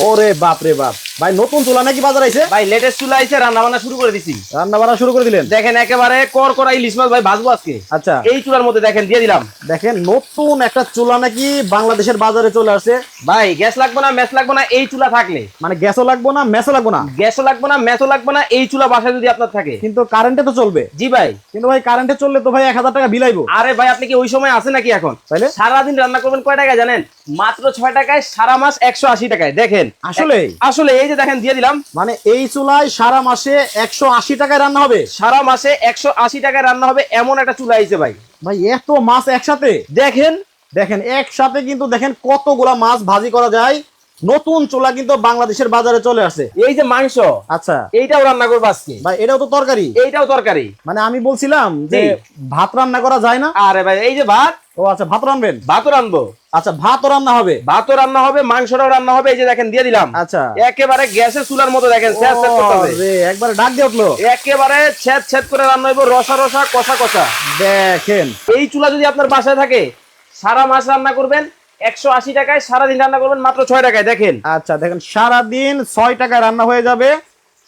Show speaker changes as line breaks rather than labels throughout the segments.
ওরে বাপ রে বাপ। ভাই নতুন চুলা নাকি বাজার আইছে?
ভাই লেটেস্ট চুলা আইছে রান্না বান্না শুরু করে দিছি।
রান্না বান্না শুরু করে দিলেন?
দেখেন একেবারে কর করা ইলিশ মাছ ভাই ভাজবো আজকে।
আচ্ছা।
এই চুলার মধ্যে দেখেন দিয়ে দিলাম।
দেখেন নতুন একটা চুলা নাকি বাংলাদেশের বাজারে চলে আসছে।
ভাই গ্যাস লাগবে না ম্যাচ লাগবে না এই চুলা থাকলে।
মানে গ্যাসও লাগবো না মেসও লাগবো না?
গ্যাসও লাগবে না ম্যাচও লাগবে না এই চুলা বাসায় যদি আপনার থাকে।
কিন্তু কারেন্টে তো চলবে।
জি ভাই।
কিন্তু ভাই কারেন্টে চললে তো ভাই এক হাজার টাকা বিলাইবো।
আরে ভাই আপনি কি ওই সময় আছে নাকি এখন?
তাইলে?
সারাদিন রান্না করবেন কয় টাকায় জানেন? মাত্র ছয় টাকায় সারা মাস একশো আশি টাকায়। দেখেন।
আসলে?
আসলে এই যে দেখেন দিয়ে দিলাম।
মানে এই চুলায় সারা মাসে একশো আশি টাকায় রান্না হবে?
সারা মাসে একশো আশি টাকায় রান্না হবে এমন একটা চুলা আইছে ভাই।
ভাই এত মাছ একসাথে?
দেখেন।
দেখেন একসাথে কিন্তু দেখেন কতগুলা মাছ ভাজি করা যায়। নতুন চুলা কিন্তু বাংলাদেশের বাজারে চলে আসে।
এই যে মাংস
আচ্ছা।
এইটাও রান্না করব আজকে।
ভাই এটাও তো তরকারি?
এইটাও তরকারি।
মানে আমি বলছিলাম যে ভাত রান্না করা যায় না?
আরে ভাই এই যে ভাত।
ও আচ্ছা ভাত রান্নবেন
ভাতও রানবো।
আচ্ছা ভাতও রান্না হবে?
ভাতও রান্না হবে মাংসটাও রান্না হবে এই যে দেখেন দিয়ে দিলাম।
আচ্ছা।
একেবারে গ্যাসের চুলার মতো দেখেন
একবারে ডাক দিয়ে উঠল।
একেবারে ছেদ ছেদ করে রান্না হইব রসা রসা কষা কষা।
দেখেন।
এই চুলা যদি আপনার বাসায় থাকে সারা মাস রান্না করবেন একশো আশি টাকায় সারাদিন রান্না করবেন মাত্র ছয় টাকায় দেখেন।
আচ্ছা দেখেন সারা দিন ছয় টাকায় রান্না হয়ে যাবে।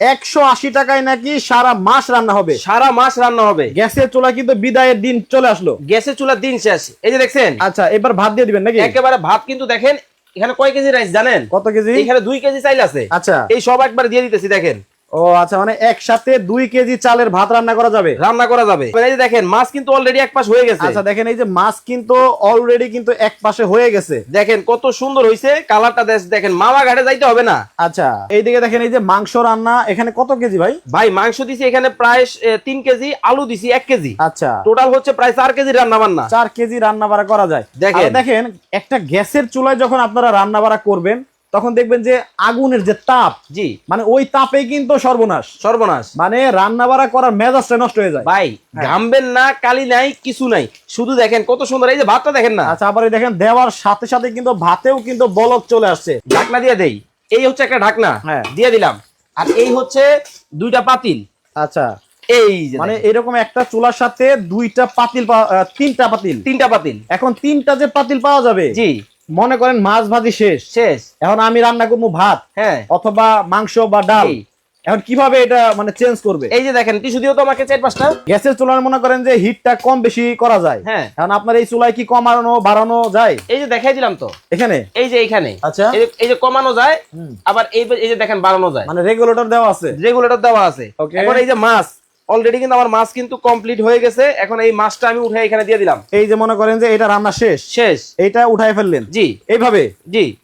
একশো আশি টাকায় নাকি সারা মাস রান্না হবে।
সারা মাস রান্না হবে।
গ্যাসের চুলা কিন্তু বিদায়ের দিন চলে আসলো।
গ্যাসের চুলার দিন শেষ। এই যে দেখছেন?
আচ্ছা এবার ভাত দিয়ে দিবেন নাকি?
একেবারে ভাত কিন্তু দেখেন এখানে কয় কেজি রাইস জানেন?
কত কেজি?
এখানে দুই কেজি চাইল আছে।
আচ্ছা।
এই সব একবার দিয়ে দিতেছি দেখেন।
ও আচ্ছা মানে একসাথে দুই কেজি চালের ভাত রান্না করা যাবে?
রান্না করা যাবে। এই যে দেখেন মাছ কিন্তু অলরেডি এক পাশ হয়ে গেছে।
আচ্ছা দেখেন এই যে মাছ কিন্তু অলরেডি কিন্তু এক পাশে হয়ে গেছে।
দেখেন কত সুন্দর হয়েছে কালারটা দেখেন মামা ঘাটে যাইতে হবে না।
আচ্ছা এইদিকে দেখেন এই যে মাংস রান্না এখানে কত কেজি ভাই?
ভাই মাংস দিছি এখানে প্রায় তিন কেজি আলু দিছি এক কেজি।
আচ্ছা।
টোটাল হচ্ছে প্রায় চার কেজি রান্না বান্না
চার কেজি রান্না বাড়া করা যায়।
দেখেন।
দেখেন একটা গ্যাসের চুলায় যখন আপনারা রান্না বাড়া করবেন তখন দেখবেন যে আগুনের যে তাপ
জি।
মানে ওই তাপে কিন্তু সর্বনাশ।
সর্বনাশ।
মানে রান্না বাড়া করার মেজাজটা নষ্ট হয়ে যায়।
ভাই ঘামবেন না কালি নাই কিছু নাই। শুধু দেখেন কত সুন্দর এই যে ভাতটা দেখেন না।
আচ্ছা আবার দেখেন দেওয়ার সাথে সাথে কিন্তু ভাতেও কিন্তু বলক চলে আসছে।
ঢাকনা দিয়ে দেই। এই হচ্ছে একটা ঢাকনা।
হ্যাঁ।
দিয়ে দিলাম। আর এই হচ্ছে দুইটা পাতিল।
আচ্ছা।
এই
মানে এরকম একটা চুলার সাথে দুইটা পাতিল পাওয়া- তিনটা পাতিল।
তিনটা পাতিল।
এখন তিনটা যে পাতিল পাওয়া যাবে
জি।
মনে করেন মাছ ভাজি শেষ।
শেষ।
এখন আমি রান্না করব ভাত
হ্যাঁ।
অথবা মাংস বা ডাল। এখন কীভাবে এটা মানে চেঞ্জ করবে?
এই যে দেখেন টিস্যু দিও তো আমাকে চার পাঁচটা।
গ্যাসের চুলার মনে করেন যে হিটটা কম বেশি করা যায়।
হ্যাঁ।
এখন আপনার এই চুলায় কি কমানো বাড়ানো যায়?
এই যে দেখাই দিলাম তো।
এখানে?
এই যে এইখানে।
আচ্ছা।
এই যে- কমানো যায় আবার এই যে দেখেন বাড়ানো যায়।
মানে রেগুলেটর দেওয়া আছে।
রেগুলেটর দেওয়া আছে. এখন এই যে মাছ অলরেডি কিন্তু আমার মাছ কিন্তু কমপ্লিট হয়ে গেছে। এখন এই মাছটা আমি উঠে এখানে দিয়ে দিলাম।
এই যে মনে করেন যে এটা রান্না শেষ।
শেষ।
এটা উঠাই ফেললেন।
জি।
এইভাবে?
জি।